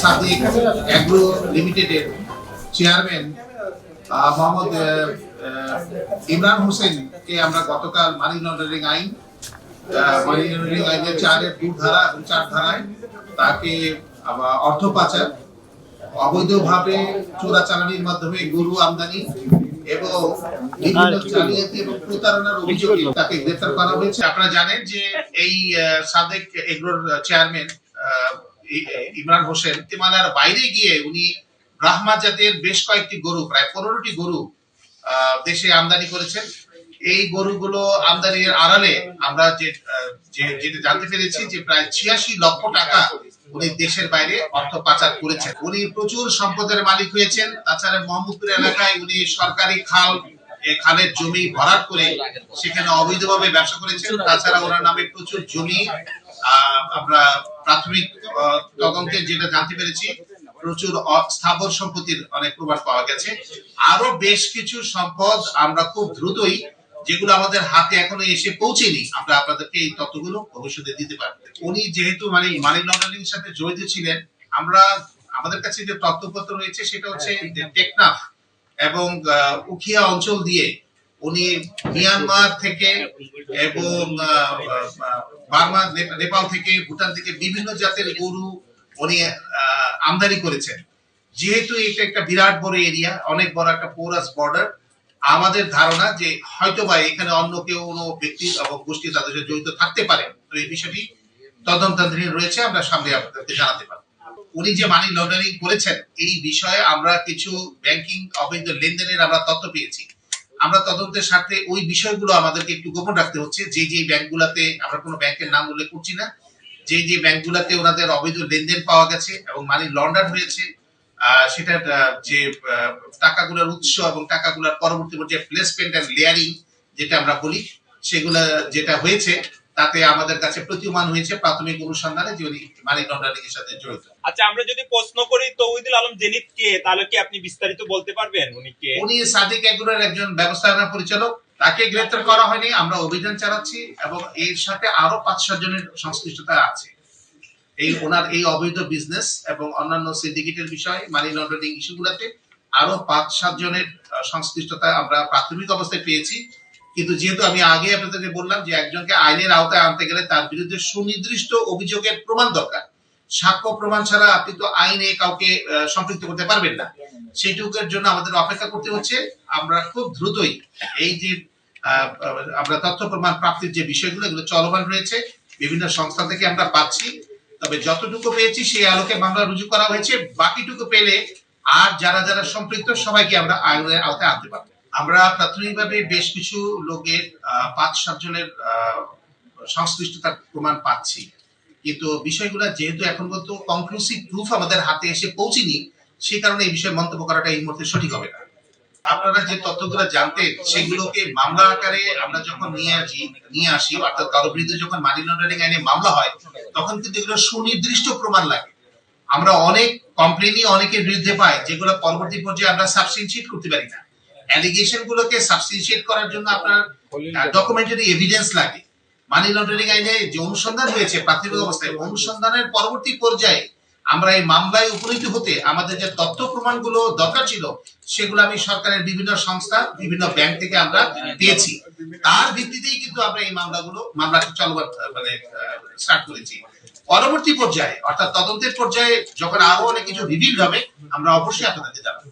Sadiq agro লিমিটেডের chairman Mohammad Imran হোসেনকে আমরা গতকাল মানি লন্ডারিং আইন মানি লন্ডারিং আইনের চারের দু ধারা এবং চার ধারায় তাকে অর্থ পাচার অবৈধভাবে চোরাচালানির মাধ্যমে গরু আমদানি এবং বিভিন্ন জালিয়াতি এবং প্রতারণার অভিযোগে তাকে গ্রেফতার করা হয়েছে। আপনারা জানেন যে এই সাদেক এগ্রোর চেয়ারম্যান ইমরান হোসেন তিমালার বাইরে গিয়ে উনি ব্রাহ্মা জাতের বেশ কয়েকটি গরু প্রায় পনেরোটি গরু দেশে আমদানি করেছেন। এই গরুগুলো আমদানির আড়ালে আমরা যে যেটা জানতে পেরেছি যে প্রায় ছিয়াশি লক্ষ টাকা উনি দেশের বাইরে অর্থ পাচার করেছেন। উনি প্রচুর সম্পদের মালিক হয়েছেন। তাছাড়া মোহাম্মদপুর এলাকায় উনি সরকারি খাল খালের জমি ভরাট করে সেখানে অবৈধভাবে ব্যবসা করেছেন। তাছাড়া ওনার নামে প্রচুর জমি আমরা প্রাথমিক তদন্তে যেটা জানতে পেরেছি প্রচুর স্থাবর সম্পত্তির অনেক প্রমাণ পাওয়া গেছে। আরও বেশ কিছু সম্পদ আমরা খুব দ্রুতই যেগুলো আমাদের হাতে এখনও এসে পৌঁছেনি আমরা আপনাদেরকে এই তথ্যগুলো ভবিষ্যতে দিতে পারব। উনি যেহেতু মানে মানি লন্ডারিং এর সাথে জড়িত ছিলেন আমরা আমাদের কাছে যে তথ্যপত্র রয়েছে সেটা হচ্ছে টেকনাফ এবং উখিয়া অঞ্চল দিয়ে উনি মিয়ানমার থেকে এবং বার্মা নেপাল থেকে, ভুটান থেকে বিভিন্ন জাতের গরু উনি আমদানি করেছেন। যেহেতু এটা একটা বিরাট বড় এরিয়া অনেক বড় একটা পোরাস বর্ডার আমাদের ধারণা যে হয়তোবা এখানে অন্য কেউ কোনো ব্যক্তি এবং গোষ্ঠী তাদের সাথে জড়িত থাকতে পারে। তো এই বিষয়টি তদন্তাধীন রয়েছে, আমরা সামনে আপনাদেরকে জানাতে পারব। উনি যে মানি লন্ডারিং করেছেন, এই বিষয়ে আমরা কিছু ব্যাংকিং অবৈধ লেনদেনের আমরা তথ্য পেয়েছি। আমরা তদন্তের স্বার্থে ওই বিষয়গুলো আমাদেরকে একটু গোপন রাখতে হচ্ছে। যে যে ব্যাংকগুলোতে আমরা কোনো ব্যাংকের নাম উল্লেখ করছি না, যে যে ব্যাংকগুলোতে ওনাদের অবৈধ লেনদেন পাওয়া গেছে এবং মানি লন্ডার হয়েছে সেটার যে টাকাগুলোর উৎস এবং টাকাগুলোর পরবর্তী পর্যায়ে প্লেসমেন্ট অ্যান্ড লেয়ারিং যেটা আমরা বলি, সেগুলা যেটা হয়েছে তাতে আমাদের কাছে প্রতীয়মান হয়েছে প্রাথমিক অনুসন্ধানে যে উনি মানি লন্ডারিং এর সাথে জড়িত। আচ্ছা আমরা যদি প্রশ্ন করি তৌহিদুল আলম জেনিত কে? তাহলে কি আপনি বিস্তারিত বলতে পারবেন উনি কে? উনি সাদিক এগুলোর একজন ব্যবস্থাপনা পরিচালক। তাকে গ্রেফতার করা হয়নি আমরা অভিযান চালাচ্ছি এবং এর সাথে আরও পাঁচ সাত জনের সংশ্লিষ্টতা আছে। এই ওনার এই অবৈধ বিজনেস এবং অন্যান্য সিন্ডিকেটের বিষয় মানি লন্ডারিং ইস্যুগুলোতে আরও পাঁচ সাত জনের সংশ্লিষ্টতা আমরা প্রাথমিক অবস্থায় পেয়েছি। কিন্তু যেহেতু আমি আগে আপনাদেরকে বললাম যে একজনকে আইনের আওতায় আনতে গেলে তার বিরুদ্ধে সুনির্দিষ্ট অভিযোগের প্রমাণ দরকার। সাক্ষ্য প্রমাণ ছাড়া আপনি তো আইনে কাউকে সম্পৃক্ত করতে পারবেন না। সেইটুকুর জন্য আমাদের অপেক্ষা করতে হচ্ছে। আমরা খুব দ্রুতই এই যে আমরা তথ্য প্রমাণ প্রাপ্তির যে বিষয়গুলো, এগুলো চলমান রয়েছে। বিভিন্ন সংস্থা থেকে আমরা পাচ্ছি। তবে যতটুকু পেয়েছি, সেই আলোকে মামলা রুজু করা হয়েছে। বাকিটুকু পেলে আর যারা যারা সম্পৃক্ত, সবাইকে আমরা আইনের আওতায় আনতে পারব। আমরা প্রাথমিকভাবে বেশ কিছু লোকের পাঁচ সাতজনের সংশ্লিষ্টতার প্রমাণ পাচ্ছি। কিন্তু বিষয়গুলো যেহেতু এখন পর্যন্ত কনক্লুসিভ প্রুফ আমাদের হাতে এসে পৌঁছেনি সেই কারণে এই বিষয়ে মন্তব্য করাটা এই মুহূর্তে সঠিক হবে না। আপনারা যে তথ্যগুলো জানতেন, সেগুলোকে মামলা আকারে আমরা যখন নিয়ে আসি নিয়ে আসি, অর্থাৎ কারও বিরুদ্ধে যখন মানি লন্ডারিং আইনে মামলা হয়, তখন কিন্তু এগুলো সুনির্দিষ্ট প্রমাণ লাগে। আমরা অনেক কমপ্লেনই অনেকের বিরুদ্ধে পাই, যেগুলো পরবর্তী পর্যায়ে আমরা সাবস্টেনশিয়েট করতে পারি না। অ্যালিগেশন গুলোকে সাবস্টেনশিয়েট করার জন্য আপনার ডকুমেন্টারি এভিডেন্স লাগে মানি লন্ডারিং আইনে যে অনুসন্ধান হয়েছে প্রাথমিক অবস্থায় অনুসন্ধানের পরবর্তী পর্যায়ে আমরা এই মামলায় উপনীত হতে আমাদের যে তথ্য প্রমাণগুলো দরকার ছিল সেগুলো আমি সরকারের বিভিন্ন সংস্থা বিভিন্ন ব্যাংক থেকে আমরা পেয়েছি। তার ভিত্তিতেই কিন্তু আমরা এই মামলাগুলো মামলাটা চলমান মানে স্টার্ট করেছি। পরবর্তী পর্যায়ে অর্থাৎ তদন্তের পর্যায়ে যখন আরও অনেক কিছু রিভিল হবে আমরা অবশ্যই আপনাদেরকে জানাব।